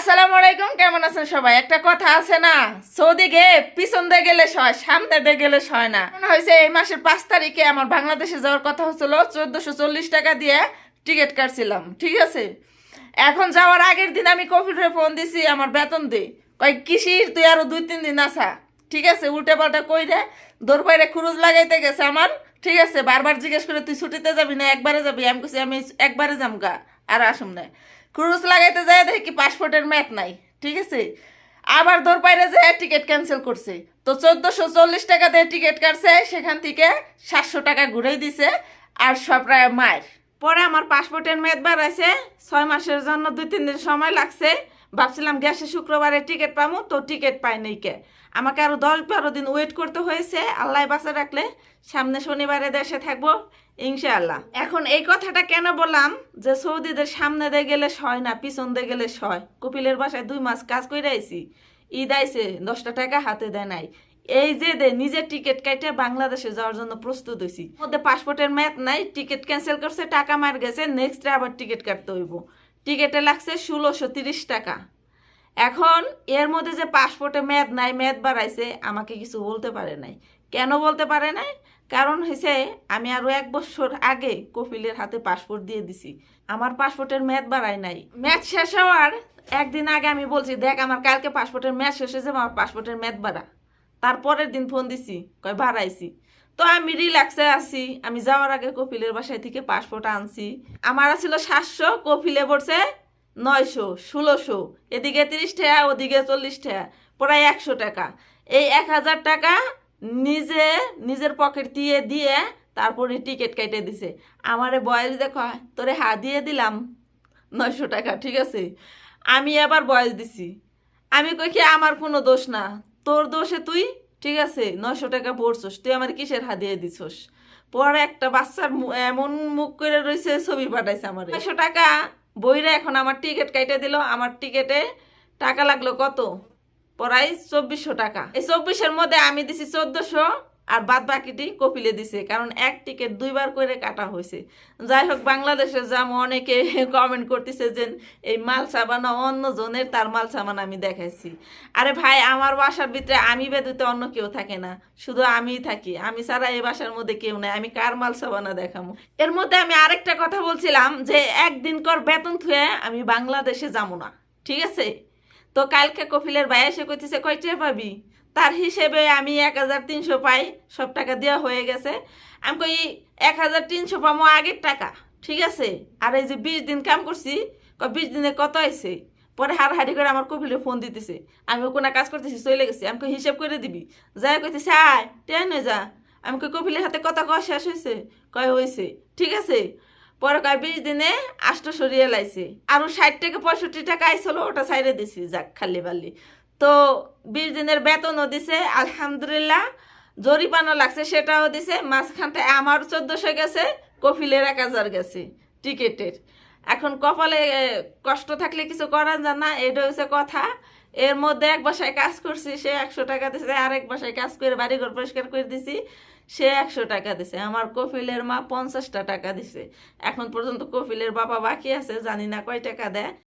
আসসালামু আলাইকুম, কেমন আছেন সবাই? একটা কথা আছে না, সৌদি গে, পিছন দিয়ে গেলে সয়, সামনে দিয়ে গেলে সয় না। মনে হয়েছে এই মাসের পাঁচ তারিখে আমার বাংলাদেশে যাওয়ার কথা হচ্ছিল, চোদ্দশো চল্লিশ টাকা দিয়ে টিকিট কাটছিলাম, ঠিক আছে? এখন যাওয়ার আগের দিন আমি কফিলে ফোন দিছি, আমার বেতন দে। কয়, কিসির, তুই আরও দুই তিন দিন আসা ঠিক আছে উল্টে পাল্টা কই রে? দৌড় বাইরে খুরুজ লাগাইতে গেছে আমার, ঠিক আছে? বারবার জিজ্ঞেস করে, তুই ছুটিতে যাবি না, একবারে যাবি? আমি কইছি, আমি একবারে যাম গা আর আসুন না। ক্রুজ লাগাইতে যায় দেখি পাসপোর্টের ম্যাপ নাই, ঠিক আছে? আবার দৌড় পাইরে যে টিকিট ক্যান্সেল করছে। তো চোদ্দোশো চল্লিশ টাকা দিয়ে টিকিট কাটছে, সেখান থেকে সাতশো টাকা ঘুরেই দিছে, আর সব রায় মায়ের। পরে আমার পাসপোর্টের মেয়াদ বাড়াইছে ছয় মাসের জন্য দুই তিন দিন সময় লাগছে ভাবছিলাম গ্যাসে শুক্রবারে টিকিট পাবো তো টিকিট পাই নাই কে। আমাকে আরও দশ বারো দিন ওয়েট করতে হয়েছে আল্লাহ বাসা রাখলে সামনে শনিবারে দেশে থাকব, ইনশাআল্লাহ। এখন এই কথাটা কেন বললাম? যে সৌদিদের সামনে দিয়ে গেলে সয় না, পিছন দিয়ে গেলে সয়। কপিলের বাসায় দুই মাস কাজ করে আইছি, ঈদ আইছে, দশটা টাকা হাতে দেয় নাই। এই যে দে, নিজের টিকিট কাইটে বাংলাদেশে যাওয়ার জন্য প্রস্তুত হয়েছি মধ্যে পাসপোর্টের ম্যাথ নাই, টিকিট ক্যান্সেল করছে, টাকা মার গেছে নেক্সট আবার টিকিট কাটতে হইব। টিকিটে লাগছে ষোলোশো তিরিশ টাকা। এখন এর মধ্যে যে পাসপোর্টে মেয়াদ নাই, মেয়াদ বাড়াইছে, আমাকে কিছু বলতে পারে নাই। কেন বলতে পারে নাই? কারণ হয়েছে আমি আরও এক বছর আগে কপিলের হাতে পাসপোর্ট দিয়ে দিছি। আমার পাসপোর্টের মেয়াদ বাড়াই নাই। ম্যাচ শেষ হওয়ার একদিন আগে আমি বলছি, দেখ, আমার কালকে পাসপোর্টের ম্যাচ শেষ হয়েছে, আমার পাসপোর্টের মেয়াদ বাড়া। তারপরের দিন ফোন দিছি, কয়, বাড়াইছি। তো আমি রিল্যাক্সে আছি। আমি যাওয়ার আগে কপিলের বাসায় থেকে পাসপোর্ট আনছি। আমার ছিল সাতশো, কপিলে পড়ছে নয়শো, ষোলোশো। এদিকে তিরিশ টাকা ওদিকে চল্লিশ টাকা প্রায় একশো টাকা। এই এক হাজার টাকা নিজে, নিজের পকেট দিয়ে দিয়ে তারপরে টিকিট কেটে দিছে। আমারে বয়স দেখো তোরে হা দিয়ে দিলাম নয়শো টাকা, ঠিক আছে? আমি আবার বয়স দিছি। আমি কই কি, আমার কোনো দোষ না। তোর দোষে তুই ঠিক আছে, নয়শো টাকা পড়ছস, তুই আমার কিসের হা দিয়ে দিছস? পরে একটা বাচ্চার এমন মুখ করে রয়েছে ছবি পাঠাইছে আমার। নয়শো টাকা বইরা এখন আমার টিকিট কাইটে দিল, আমার টিকিটে টাকা লাগল কত? পড়াই চব্বিশশো টাকা। এই চব্বিশের মধ্যে আমি দিছি চোদ্দশো আর বাদ বাকিটি কপিলে দিছে, কারণ এক টিকিট দুইবার করে কাটা হয়েছে যাই হোক বাংলাদেশে যেমন অনেকে কমেন্ট করতেছে যে এই মাল সাবানা অন্য জনের তার মাল সাবান আমি দেখাইছি। আরে ভাই, আমার বাসার ভিতরে আমি বেদুতে অন্য কেউ থাকে না। শুধু আমিই থাকি। আমি ছাড়া এই বাসার মধ্যে কেউ নাই। আমি কার মাল সাবানা দেখামো? এর মধ্যে আমি আরেকটা কথা বলছিলাম যে, একদিন কর বেতন থুয়ে আমি বাংলাদেশে যাব না। ঠিক আছে? তো কালকে কপিলের ভাই এসে কইতেছে কয়টা পাবি? তার হিসেবে আমি এক হাজার তিনশো পাই, সব টাকা দেওয়া হয়ে গেছে। আমি কই, এক হাজার তিনশো পাবো আগের টাকা, ঠিক আছে? আর এই যে বিশ দিন কাম করছি বিশ দিনে কত আইছে? পরে হার হারি করে আমার কপিলে ফোন দিতেছে। আমি কোনো কাজ করতেছি চলে গেছি। আমি কই, হিসেব করে দিবি? যাই কইতেছে, আয়, টেন যা। আমি কই, কপিলের হাতে কত কয় শেষ হয়েছে কয় হয়েছে ঠিক আছে। পরে কয়, বিশ দিনে আষ্ট সরিয়ে লাইছে। আরও ষাট থেকে পঁয়ষট্টি টাকা আইছিল, ওটা সাইডে দিছি, যাক, খালি বালি। তো বিশ দিনের বেতনও দিছে, আলহামদুলিল্লাহ। জরিপানা লাগছে, সেটাও দিছে। মাঝখান আমার চোদ্দশো গেছে কফিলের এক হাজার গেছে টিকেটের। এখন কপালে কষ্ট থাকলে কিছু করার যায় না এটা হচ্ছে কথা। এর মধ্যে এক বাসায় কাজ করছি, সে একশো টাকা দিছে, আরেক বাসায় কাজ করে বাড়িঘর পরিষ্কার করে দিছি, সে একশো টাকা দিছে। আমার কফিলের মা পঞ্চাশটা টাকা দিছে। এখন পর্যন্ত কফিলের বাবা বাকি আছে, জানি না কয় টাকা দেয়।